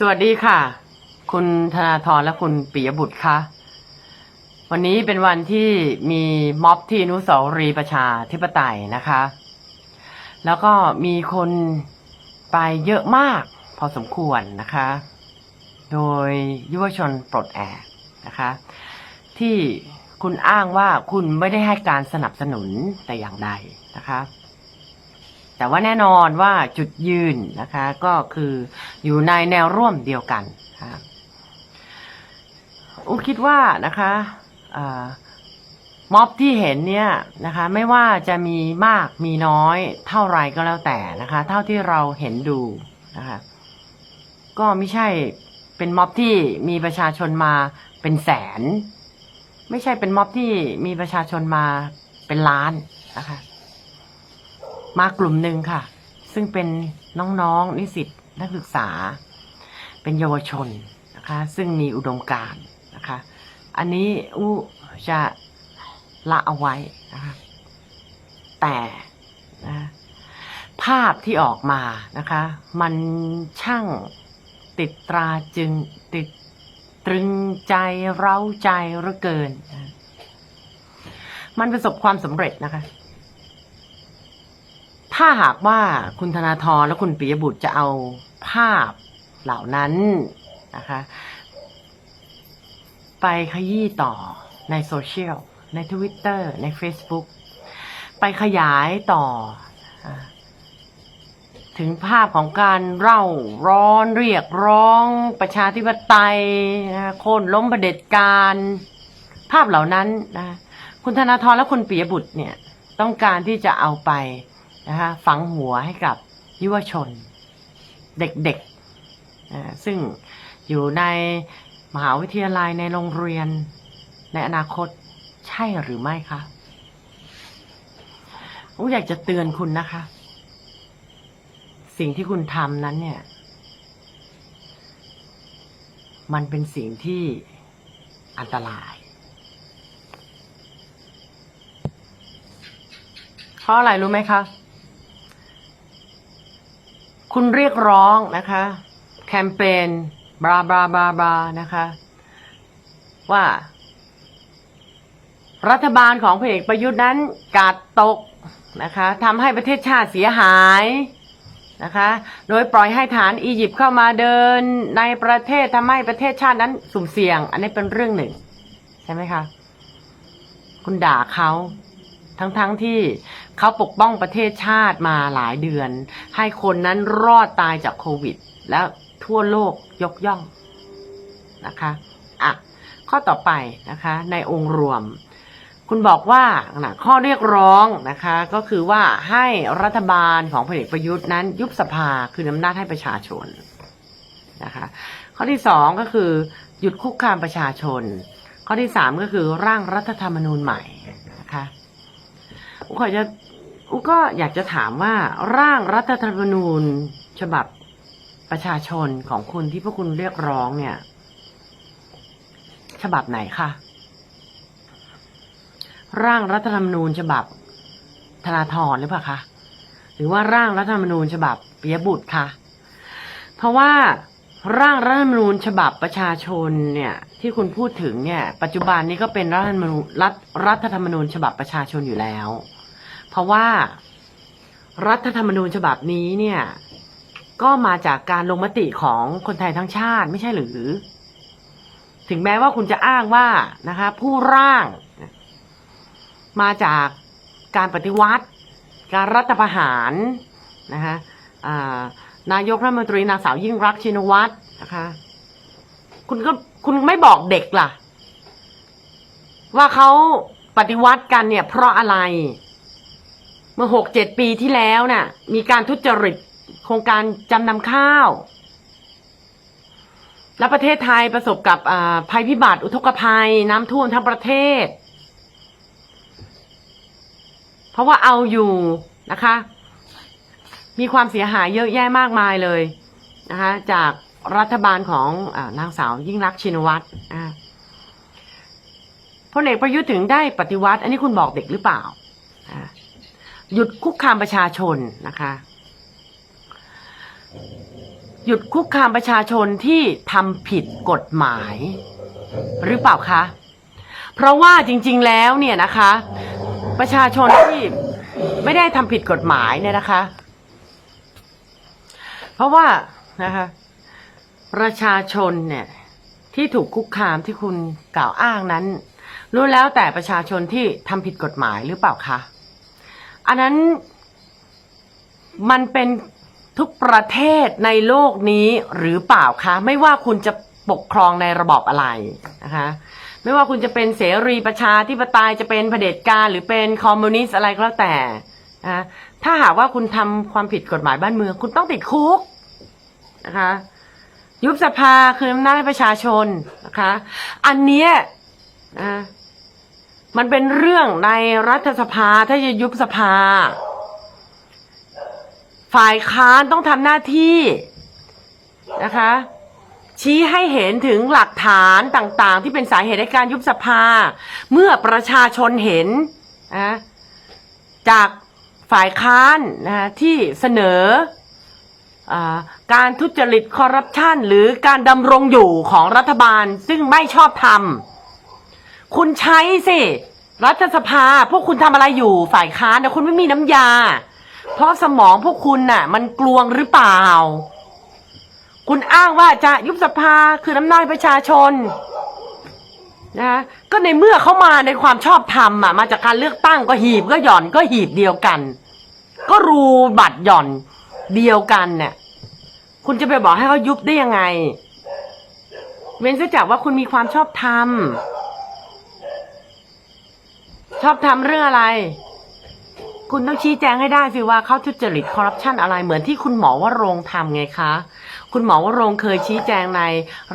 สวัสดีค่ะ คุณธนาธรและคุณปิยบุตรคะวันนี้เป็นวันที่มีม็อบที่อนุสาวรีย์ประชาธิปไตยนะคะ แล้วก็มีคนไปเยอะมาก พอสมควรนะคะ โดยยุวชนปลดแอกนะคะ ที่คุณอ้างว่าคุณไม่ได้ให้การสนับสนุนแต่อย่างใดนะคะ แต่ว่าแน่นอนว่าจุดยืนนะคะก็คืออยู่ในแนวร่วมเดียวกันนะคะอุคิดว่านะคะม็อบที่เห็นเนี่ยนะคะไม่ว่าจะมีมากมีน้อยเท่าไรก็แล้วแต่นะคะ เท่าที่เราเห็นดูนะคะก็ไม่ใช่เป็นม็อบที่มีประชาชนมาเป็นแสน ไม่ใช่เป็นม็อบที่มีประชาชนมาเป็นล้านนะคะ มากลุ่มหนึ่งค่ะ ซึ่งเป็นน้องๆ นิสิตนักศึกษา เป็นเยาวชนนะคะ ซึ่งมีอุดมการณ์นะคะ อันนี้อู้จะละเอาไว้นะคะแต่นะภาพที่ออกมานะคะ มันช่างติดตราจึงติดตรึงใจเร้าใจเหลือเกิน มันประสบความสำเร็จนะคะ ถ้าหากว่าคุณธนาธรและคุณปิยบุตรจะเอาภาพเหล่านั้นนะคะ ไปขยี้ต่อในโซเชียล ใน Twitter ใน Facebook ไปขยายต่อ ถึงภาพของการเร่าร้อนเรียกร้อง ประชาธิปไตยนะโค่นล้มประเด็จการ ภาพเหล่านั้นนะคุณธนาธรและคุณปิยบุตรเนี่ย ต้องการที่จะเอาไป นะคะฝังหัวให้กับยุวชน เด็กๆ ซึ่งอยู่ในมหาวิทยาลัยในโรงเรียน ในอนาคตใช่หรือไม่คะผมอยากจะเตือนคุณนะคะ สิ่งที่คุณทำนั้นเนี่ย มันเป็นสิ่งที่อันตราย เพราะอะไรรู้ไหมคะ คุณเรียกร้องนะคะ แคมเปญบราบราบราบรานะคะ ว่า รัฐบาลของพลเอกประยุทธ์นั้นกาดตกนะคะทำให้ประเทศชาติเสียหายนะคะ โดยปล่อยให้ฐานอียิปต์เข้ามาเดินในประเทศทำให้ประเทศชาตินั้นสุ่มเสี่ยง อันนี้เป็นเรื่องหนึ่ง ใช่ไหมคะ คุณด่าเขาทั้งๆทที่ เขาปกป้องประเทศชาติมาหลายเดือน ให้คนนั้นรอดตายจากโควิด แล้วทั่วโลกยกย่องนะคะอะข้อต่อไปนะคะในองค์รวม คุณบอกว่านะข้อเรียกร้องนะคะก็คือว่าให้รัฐบาลของพลเอกประยุทธ์นั้น ยุบสภาคืนอำนาจให้ประชาชนนะคะข้อที่สองก็คือหยุดคุกคามประชาชน ข้อที่สามก็คือร่างรัฐธรรมนูญใหม่นะคะอุขอจะ อุก็อยากจะถามว่าร่างรัฐธรรมนูญ ฉบับประชาชนของคุณที่พวกคุณเรียกร้องเนี่ย ฉบับไหนคะร่างรัฐธรรมนูญฉบับธนาธรหรือเปล่าคะหรือว่าร่างรัฐธรรมนูญฉบับปิยบุตรคะเพราะว่าร่างรัฐธรรมนูญฉบับประชาชนเนี่ย ที่คุณพูดถึงเนี่ย ปัจจุบันนี้ก็เป็นรัฐธรรมนูญรัฐรัฐธรรมนูญฉบับประชาชนอยู่แล้ว ราะว่า รัฐธรรมนูญฉบับนี้เนี่ย ก็มาจากการลงมติของคนไทยทั้งชาติไม่ใช่หรือ ถึงแม้ว่าคุณจะอ้างว่านะคะ ผู้ร่าง มาจากการปฏิวัติ การรัฐประหารนะคะานายกรัฐมนตรีนางสาวยิ่งรักชินวัตรนะคะ คุณก็คุณไม่บอกเด็กล่ะ ว่าเขาปฏิวัติกันเนี่ยเพราะอะไร เมื่อหกเจ็ดปีที่แล้วน่ะ มีการทุจริตโครงการจำนำข้าว และประเทศไทยประสบกับภัยพิบัติ อุทกภัย น้ำท่วมทั้งประเทศ เพราะว่าเอาอยู่นะคะ มีความเสียหายเยอะแยะมากมายเลยนะคะจากรัฐบาลของอนางสาวยิ่งรักชินวัตรอ่าพลเอกประยุทธ์ถึงได้ปฏิวัติ อันนี้คุณบอกเด็กหรือเปล่า หยุดคุกคามประชาชนนะคะ หยุดคุกคามประชาชนที่ทำผิดกฎหมาย หรือเปล่าคะ เพราะว่าจริง ๆแล้วเนี่ยนะคะ ประชาชนที่ไม่ได้ทำผิดกฎหมายเนี่ยนะคะ เพราะว่านะคะประชาชนเนี่ยที่ถูกคุกคามที่คุณกล่าวอ้างนั้นรู้แล้วแต่ประชาชนที่ทำผิดกฎหมายหรือเปล่าคะ อันนั้นมันเป็นทุกประเทศในโลกนี้หรือเปล่าคะ ไม่ว่าคุณจะปกครองในระบอบอะไรนะคะ ไม่ว่าคุณจะเป็นเสรีประชาธิปไตยจะเป็นเผด็จการหรือเป็นคอมมิวนิสต์อะไรก็แล้วแต่นะถ้าหากว่าคุณทำความผิดกฎหมายบ้านเมือง คุณต้องติดคุกนะคะยุบสภาคืออำนาจให้ประชาชนนะคะ อันเนี้ยนะ มันเป็นเรื่องในรัฐสภาถ้าจะยุบสภา ฝ่ายค้านต้องทำหน้าที่นะคะ ชี้ให้เห็นถึงหลักฐานต่างๆ ที่เป็นสาเหตุในการยุบสภา เมื่อประชาชนเห็นนะจากฝ่ายค้านนะที่เสนออการทุจริตคอร์รัปชันหรือการดำรงอยู่ของรัฐบาลซึ่งไม่ชอบธรรม คุณใช้สิ รัฐสภาพวกคุณทำอะไรอยู่ฝ่ายค้านแต่คุณไม่มีน้ำยา เพราะสมองพวกคุณน่ะ มันกลวงหรือเปล่า คุณอ้างว่าจะยุบสภาคือน้ำน้อยประชาชนนะก็ในเมื่อเขามาในความชอบธรรมอะ มาจากการเลือกตั้งก็หีบก็หย่อนก็หีบเดียวกัน ก็รูบัตรหย่อนเดียวกันเนี่ยคุณจะไปบอกให้เขายุบได้ยังไง เว้นเสียจากว่าคุณมีความชอบธรรม ชอบทำเรื่องอะไร คุณต้องชี้แจงให้ได้สิว่าเขาทุจริตคอร์รัปชันอะไรเหมือนที่คุณหมอวรงทำไงคะ คุณหมอวรงเคยชี้แจงใน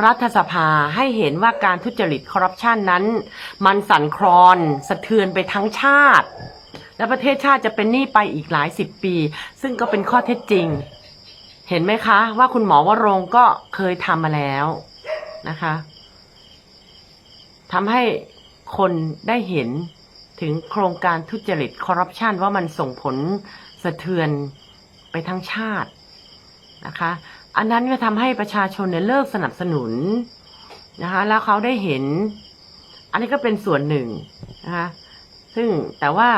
รัฐสภาให้เห็นว่าการทุจริตคอร์รัปชันนั้น มันสั่นคลอน สะเทือนไปทั้งชาติ และประเทศชาติจะเป็นหนี้ไปอีกหลายสิบปี ซึ่งก็เป็นข้อเท็จจริง เห็นไหมคะ ว่าคุณหมอวรงก็เคยทำมาแล้วนะคะทำให้คนได้เห็น ถึงโครงการทุจริตคอร์รัปชันว่ามันส่งผลสะเทือนไปทั้งชาตินะคะ อันนั้นก็ทำให้ประชาชนเนี่ยเลิกสนับสนุนนะคะ แล้วเขาได้เห็น อันนี้ก็เป็นส่วนหนึ่งนะคะ ซึ่งแต่ว่า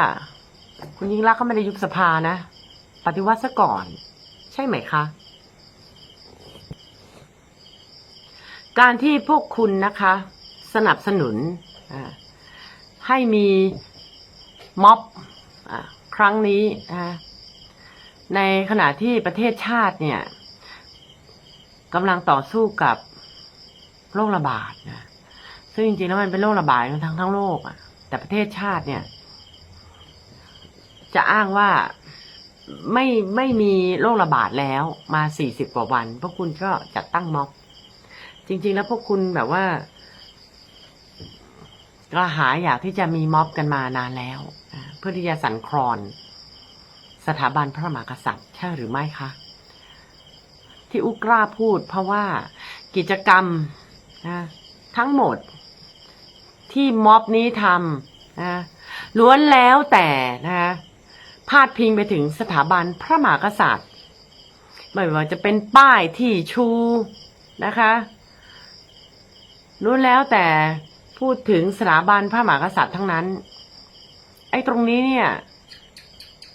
คุณยิ่งรักษณ์ก็ไม่ได้ยุบสภานะ ปฏิวัติซะก่อน ใช่ไหมคะ การที่พวกคุณนะคะ สนับสนุนอ่า ให้มีม็อบอครั้งนี้นะคะในขณะที่ประเทศชาติเนี่ยกำลังต่อสู้กับโรคระบาดนะซึ่งจริงๆแล้วมันเป็นโรคระบาดกันทั้งทั้งโลกอะแต่ประเทศชาติเนี่ย จะอ้างว่าไม่ไม่มีโรคระบาดแล้วมาสี่สิบกว่าวัน พวกคุณก็จัดตั้งม็อบ จริง ๆ แล้วพวกคุณแบบว่า กระหาอยากที่จะมีม็อบกันมานานแล้ว เพื่อที่จะสั่นคลอน สถาบันพระมหากษัตริย์ใช่หรือไม่คะ ที่อุกล้าพูด เพราะว่ากิจกรรมนะทั้งหมด ที่ม็อบนี้ทำนะล้วนแล้วแต่นะพาดพิงไปถึงสถาบันพระมหากษัตริย์ ไม่ว่าจะเป็นป้ายที่ชูนะคะล้วนแล้วแต่ พูดถึงสถาบันพระมหากษัตริย์ทั้งนั้น ไอ้ตรงนี้เนี่ย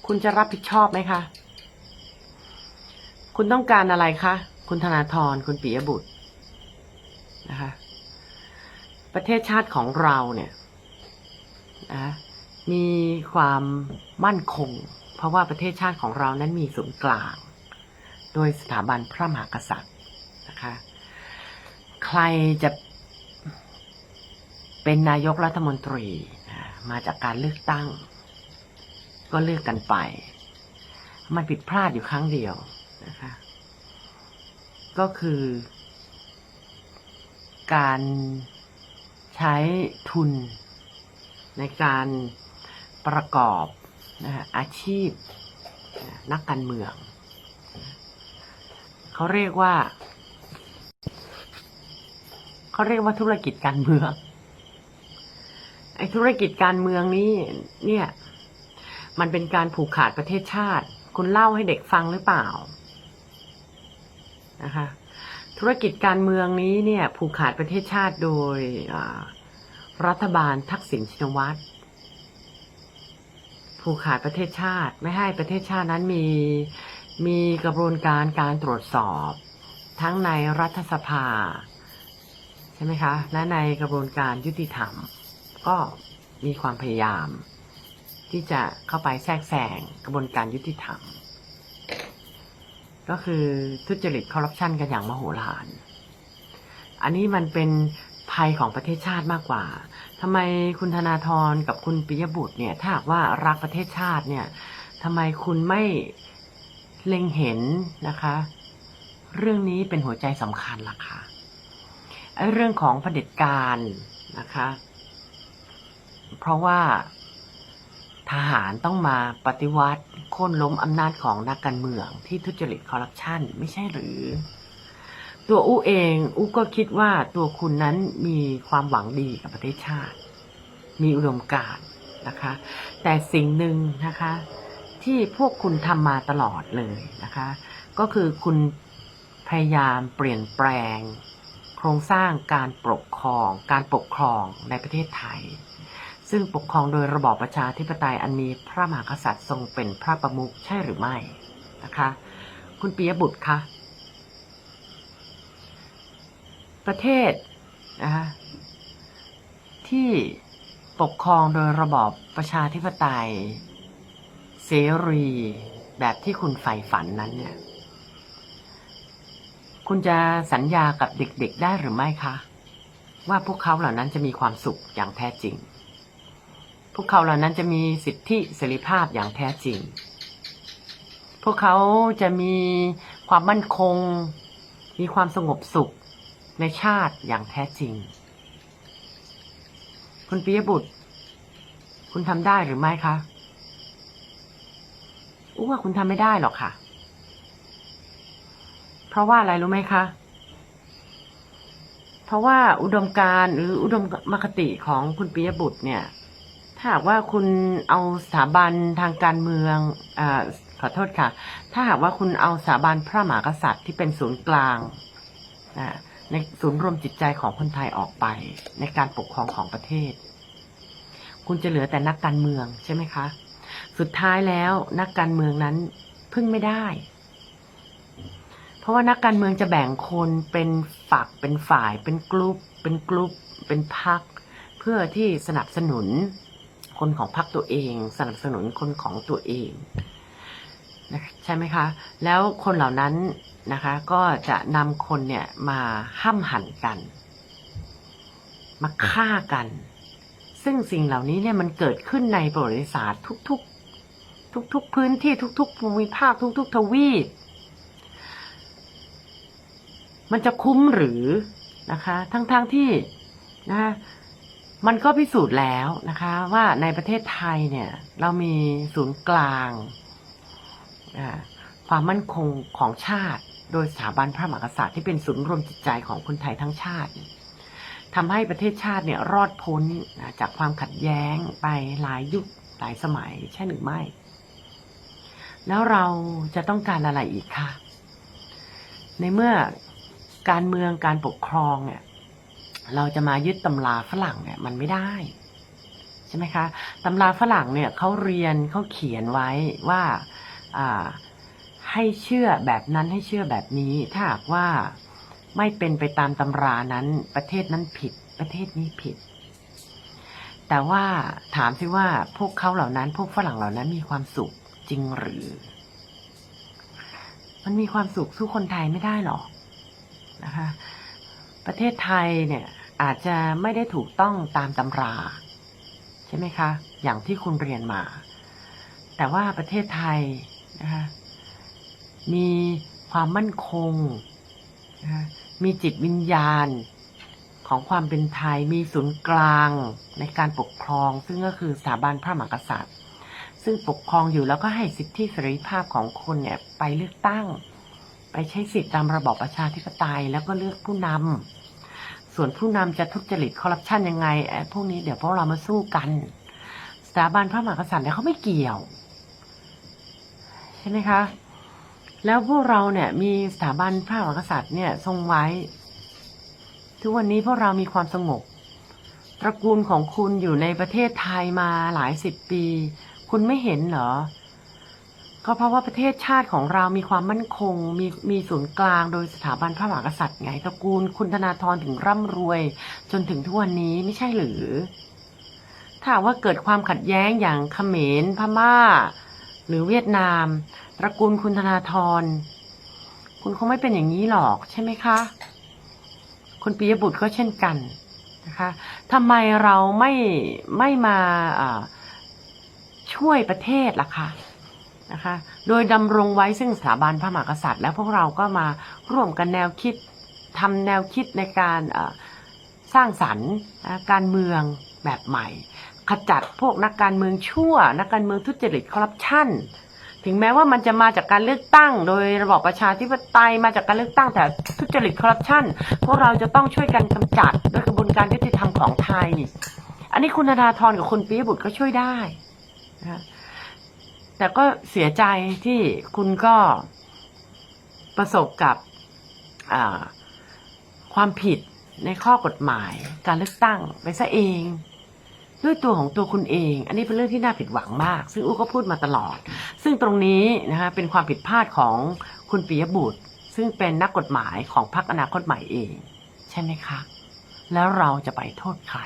คุณจะรับผิดชอบไหมคะ คุณต้องการอะไรคะ คุณธนาธรคุณปิยบุตรนะคะ ประเทศชาติของเราเนี่ยนะมีความมั่นคง เพราะว่าประเทศชาติของเรานั้นมีศูนย์กลาง โดยสถาบันพระมหากษัตริย์นะคะ ใครจะ เป็นนายกรัฐมนตรีมาจากการเลือกตั้ง ก็เลือกกันไป มันผิดพลาดอยู่ครั้งเดียวนะคะ ก็คือ การใช้ทุนในการประกอบนะะอาชีพนักการเมือง เขาเรียกว่า เขาเรียกว่าธุรกิจการเมือง ไอ้ธุรกิจการเมืองนี้เนี่ย มันเป็นการผูกขาดประเทศชาติ คุณเล่าให้เด็กฟังหรือเปล่านะคะธุรกิจการเมืองนี้เนี่ยผูกขาดประเทศชาติโดยรัฐบาลทักษิณชินวัตรผูกขาดประเทศชาติ ไม่ให้ประเทศชาตินั้นมีมีกระบวนการการตรวจสอบ ทั้งในรัฐสภา ใช่ไหมคะ และในกระบวนการยุติธรรม ก็มีความพยายาม ที่จะเข้าไปแทรกแซงกระบวนการยุติธรรม ก็คือทุจริตคอร์รัปชันกันอย่างมโหฬาร อันนี้มันเป็นภัยของประเทศชาติมากกว่าทำไมคุณธนาธรกับคุณปิยบุตรเนี่ย ถ้าหากว่ารักประเทศชาติเนี่ยทำไมคุณไม่เล็งเห็นนะคะ เรื่องนี้เป็นหัวใจสำคัญล่ะค่ะไอ้เรื่องของเผด็จการนะคะ เพราะว่าทหารต้องมาปฏิวัติโค่นล้มอำนาจของนักการเมืองที่ทุจริตคอร์รัปชันไม่ใช่หรือ ตัวอู้เองอู้ก็คิดว่าตัวคุณนั้นมีความหวังดีกับประเทศชาติ มีอุดมการณ์นะคะ แต่สิ่งหนึ่งนะคะ ที่พวกคุณทำมาตลอดเลยนะคะ ก็คือคุณพยายามเปลี่ยนแปลง โครงสร้างการปกครอง การปกครองในประเทศไทย ซึ่งปกครองโดยระบอบประชาธิปไตยอันมีพระมหากษัตริย์ทรงเป็นพระประมุขใช่หรือไม่นะคะ คุณปิยบุตรคะประเทศนะคะที่ปกครองโดยระบอบประชาธิปไตย เสรีแบบที่คุณใฝ่ฝันนั้นเนี่ย คุณจะสัญญากับเด็กๆได้หรือไม่คะ ว่าพวกเขาเหล่านั้นจะมีความสุขอย่างแท้จริง พวกเขาเหล่านั้นจะมีสิทธิเสรีภาพอย่างแท้จริง พวกเขาจะมีความมั่นคง มีความสงบสุขในชาติอย่างแท้จริง คุณปิยบุตร คุณทำได้หรือไม่คะอู้ว่าคุณทำไม่ได้หรอกค่ะ เพราะว่าอะไรรู้ไหมคะ เพราะว่าอุดมการณ์หรืออุดมมคติของคุณปิยบุตรเนี่ย ถ้าหากว่าคุณเอาสถาบันทางการเมืองอขอโทษค่ะ ถ้าหากว่าคุณเอาสถาบันพระมหากษัตริย์ที่เป็นศูนย์กลางในศูนย์รวมจิตใจของคนไทยออกไป ในการปกครองของประเทศ คุณจะเหลือแต่นักการเมืองใช่ไหมคะ สุดท้ายแล้วนักการเมืองนั้นพึ่งไม่ได้ เพราะว่านักการเมืองจะแบ่งคนเป็นฝักเป็นฝ่าย เป็นกลุ่มเป็นกลุ่มเป็นพักเพื่อที่สนับสนุน คนของพรรคตัวเอง สนับสนุนคนของตัวเองนะใช่ไหมคะ แล้วคนเหล่านั้นนะคะก็จะนำคนเนี่ยมาห้ำหั่นกัน มาฆ่ากัน ซึ่งสิ่งเหล่านี้เนี่ยมันเกิดขึ้นในประวัติศาสตร์ทุกๆ ทุกๆพื้นที่ทุกๆภูมิภาคทุก ๆ ทวีปมันจะคุ้มหรือนะคะ ทั้งๆทที่นะะ มันก็พิสูจน์แล้วนะคะว่าในประเทศไทยเนี่ย เรามีศูนย์กลางความมั่นคงของชาติ โดยสถาบันพระมหากษัตริย์ที่เป็นศูนย์รวมจิตใจของคนไทยทั้งชาติทำให้ประเทศชาติเนี่ยรอดพ้นจากความขัดแย้งไปหลายยุคหลายสมัยใช่หรือไม่ แล้วเราจะต้องการอะไรอีกคะในเมื่อการเมืองการปกครองเนี่ย เราจะมายึดตำราฝรั่งเนี่ยมันไม่ได้ใช่ไหมคะตำราฝรั่งเนี่ยเขาเรียนเขาเขียนไว้ว่าให้เชื่อแบบนั้นให้เชื่อแบบนี้ ถ้าหากว่าไม่เป็นไปตามตำรานั้น ประเทศนั้นผิด ประเทศนี้ผิด แต่ว่าถามสิว่าพวกเขาเหล่านั้น พวกฝรั่งเหล่านั้นมีความสุขจริงหรือ มันมีความสุขสู้คนไทยไม่ได้หรอกนะคะ ประเทศไทยเนี่ย อาจจะไม่ได้ถูกต้องตามตำรา ใช่ไหมคะ อย่างที่คุณเรียนมา แต่ว่าประเทศไทยนะคะมีความมั่นคงนะคะมีจิตวิญญาณของความเป็นไทยมีศูนย์กลางในการปกครอง ซึ่งก็คือสถาบันพระมหากษัตริย์ ซึ่งปกครองอยู่แล้วก็ให้สิทธิเสรีภาพของคนเนี่ยไปเลือกตั้ง ไปใช้สิทธิตามระบอบประชาธิปไตยแล้วก็เลือกผู้นำ ส่วนผู้นำจะทุจริตคอร์รัปชันยังไงไอ้พวกนี้เดี๋ยวพวกเรามาสู้กันสถาบันพระมหากษัตริย์เนี่ยเขาไม่เกี่ยว ใช่ไหมคะ แล้วพวกเราเนี่ย มีสถาบันพระมหากษัตริย์เนี่ย ทรงไว้ ทุกวันนี้พวกเรามีความสงบ ตระกูลของคุณอยู่ในประเทศไทยมาหลายสิบปี คุณไม่เห็นเหรอ ก็เพราะว่าประเทศชาติของเรามีความมั่นคง มีมีศูนย์กลางโดยสถาบันพระมหากษัตริย์ไงตระกูลคุณธนาธรถึงร่ำรวย จนถึงทุกวันนี้ไม่ใช่หรือ ถ้าว่าเกิดความขัดแย้งอย่างเขมรพม่า หรือเวียดนาม ตระกูลคุณธนาธรคุณคงไม่เป็นอย่างนี้หรอกใช่ไหมคะ คุณปิยบุตรก็เช่นกันนะคะทำไมเราไม่ไม่มาช่วยประเทศล่ะคะ นะคะ โดยดำรงไว้ซึ่งสถาบันพระมหากษัตริย์ แล้วพวกเราก็มาร่วมกันแนวคิดทำแนวคิดในการสร้างสรรค์การเมืองแบบใหม่ ขจัดพวกนักการเมืองชั่ว นักการเมืองทุจริตคอร์รัปชันถึงแม้ว่ามันจะมาจากการเลือกตั้ง โดยระบอบประชาธิปไตยมาจากการเลือกตั้งแต่ทุจริตคอร์รัปชันพวกเราจะต้องช่วยกันกำจัดด้วยกระบวนการยุติธรรมของไทย อันนี้คุณธนาธรกับคุณปิยบุตรก็ช่วยได้นะ แต่ก็เสียใจที่คุณก็ประสบกับความผิดในข้อกฎหมาย การเลือกตั้งไปซะเอง ด้วยตัวของตัวคุณเอง อันนี้เป็นเรื่องที่น่าผิดหวังมาก ซึ่งอู้ก็พูดมาตลอด ซึ่งตรงนี้นะคะเป็นความผิดพลาดของคุณปิยบุตร ซึ่งเป็นนักกฎหมายของพรรคอนาคตใหม่เอง ใช่ไหมคะ แล้วเราจะไปโทษใคร